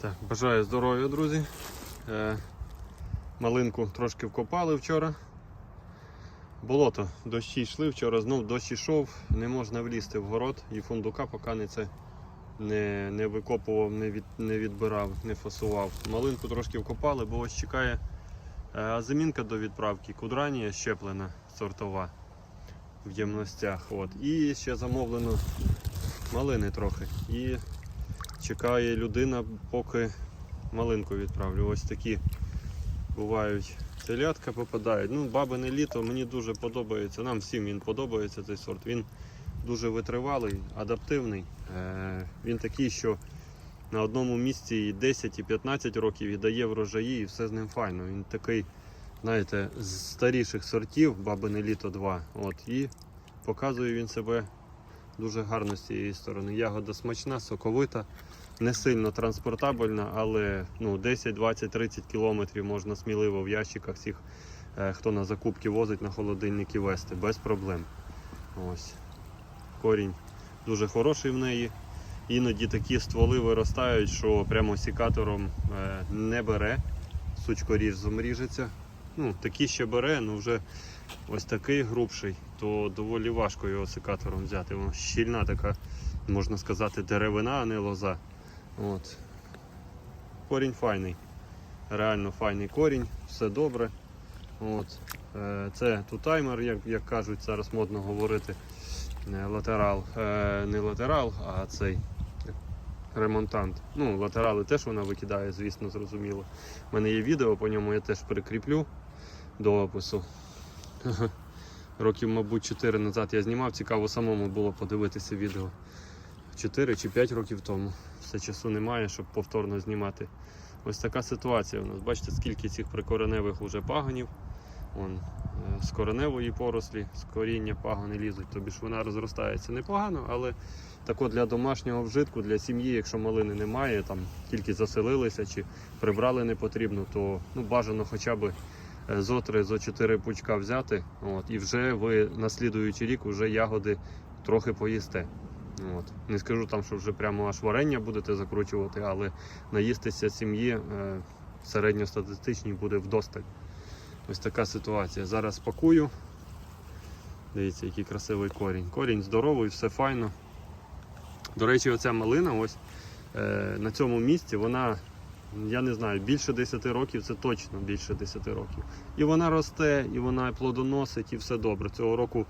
Так, бажаю здоров'я, друзі. Е, малинку трошки вкопали вчора. Болото, дощі йшли, вчора знов дощ йшов, не можна влізти в город і фундука, поки не це не, не викопував, не, від, не відбирав, не фасував. Малинку трошки вкопали, бо ось чекає е, замінка до відправки. Кудранія щеплена сортова в ємностях. От. І ще замовлено малини трохи. І чекає людина, поки малинку відправлю. Ось такі бувають телятка попадають. Ну, бабине літо мені дуже подобається. Нам всім він подобається цей сорт. Він дуже витривалий, адаптивний. Е, він такий, що на одному місці і 10 і 15 років і дає врожаї, і все з ним файно. Він такий, знаєте, з старіших сортів, бабине літо 2. От, і показує він себе дуже гарно з цієї сторони. Ягода смачна, соковита, не сильно транспортабельна, але ну, 10, 20, 30 кілометрів можна сміливо в ящиках всіх, е, хто на закупки возить на холодильники вести, без проблем. Ось. Корінь дуже хороший в неї. Іноді такі стволи виростають, що прямо сікатором е, не бере, сучкорізом ріжеться. Ну, такі ще бере, ну вже ось такий грубший, то доволі важко його секатором взяти. Вона щільна така, можна сказати, деревина, а не лоза. От. Корінь файний. Реально файний корінь, все добре. От. Е, Це тутаймер, як, як кажуть, зараз модно говорити. Не латерал. Е, Не латерал, а цей ремонтант. Ну, латерали теж вона викидає, звісно, зрозуміло. У мене є відео, по ньому я теж прикріплю до опису. Років, мабуть, 4 назад я знімав, цікаво самому було подивитися відео. 4 чи 5 років тому. Все часу немає, щоб повторно знімати. Ось така ситуація у нас. Бачите, скільки цих прикореневих уже пагонів. Вон, е, з кореневої порослі, з коріння пагони лізуть, тобі ж вона розростається непогано, але тако для домашнього вжитку, для сім'ї, якщо малини немає, там тільки заселилися чи прибрали не потрібно, то ну, бажано хоча б зо три, зо чотири пучка взяти. От, і вже ви на слідуючий рік вже ягоди трохи поїсте. От. Не скажу там, що вже прямо аж варення будете закручувати, але наїстися сім'ї е, середньостатистичній буде вдосталь. Ось така ситуація. Зараз пакую. Дивіться, який красивий корінь. Корінь здоровий, все файно. До речі, оця малина ось е, на цьому місці, вона, я не знаю, більше 10 років, це точно більше 10 років. І вона росте, і вона плодоносить, і все добре. Цього року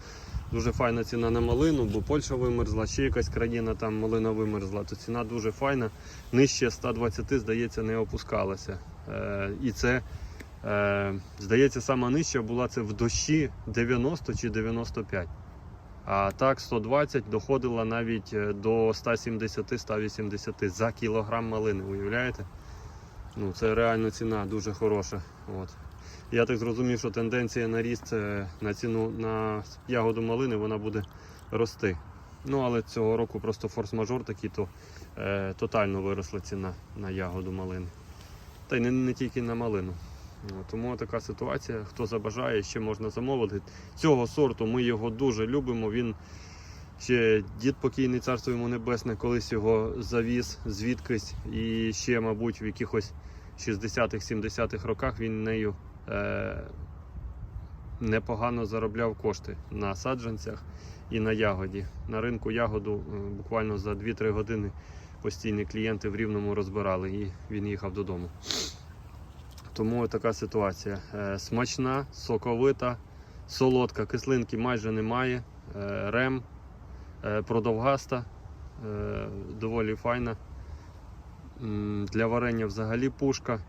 дуже файна ціна на малину, бо Польща вимерзла, ще якась країна там малина вимерзла, то ціна дуже файна. Нижче 120, здається, не опускалася. Е, і це, е, здається, сама нижча була це в дощі 90 чи 95. А так 120 доходила навіть е, до 170-180 за кілограм малини, уявляєте? Ну, це реально ціна дуже хороша. От. Я так зрозумів, що тенденція на ріст е, на ціну на ягоду малини вона буде рости. Ну, але цього року просто форс-мажор такий, то е, тотально виросла ціна на ягоду малини. Та й не, не тільки на малину. Тому така ситуація. Хто забажає, ще можна замовити. Цього сорту ми його дуже любимо. Він ще дід покійний царство йому небесне, колись його завіз звідкись. І ще, мабуть, в якихось 60-х, 70-х роках він нею е, непогано заробляв кошти на саджанцях і на ягоді. На ринку ягоду е, буквально за 2-3 години постійні клієнти в рівному розбирали і він їхав додому. Тому така ситуація. Е, Смачна, соковита, солодка, кислинки майже немає. Е, Рем продовгаста, е, доволі файна. Для варення взагалі пушка.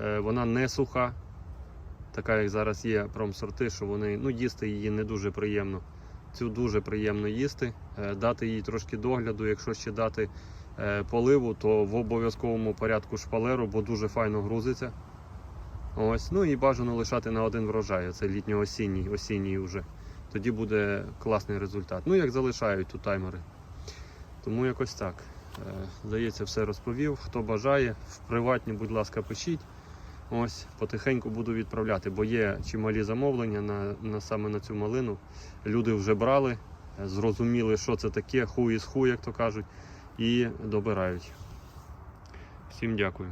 Е, Вона не суха, така як зараз є промсорти, що вони ну, їсти її не дуже приємно. Цю дуже приємно їсти, Е, дати їй трошки догляду, якщо ще дати е, поливу, то в обов'язковому порядку шпалеру, бо дуже файно грузиться. Ось, ну і бажано лишати на один врожай, це літньо-осінній, осінній вже. Тоді буде класний результат. Ну, як залишають тут таймери. Тому якось так. Е, Здається, все розповів. Хто бажає, в приватні, будь ласка, пишіть. Ось, потихеньку буду відправляти, бо є чималі замовлення на, на саме на цю малину. Люди вже брали, е, зрозуміли, що це таке, ху із ху, як то кажуть, і добирають. Всім дякую.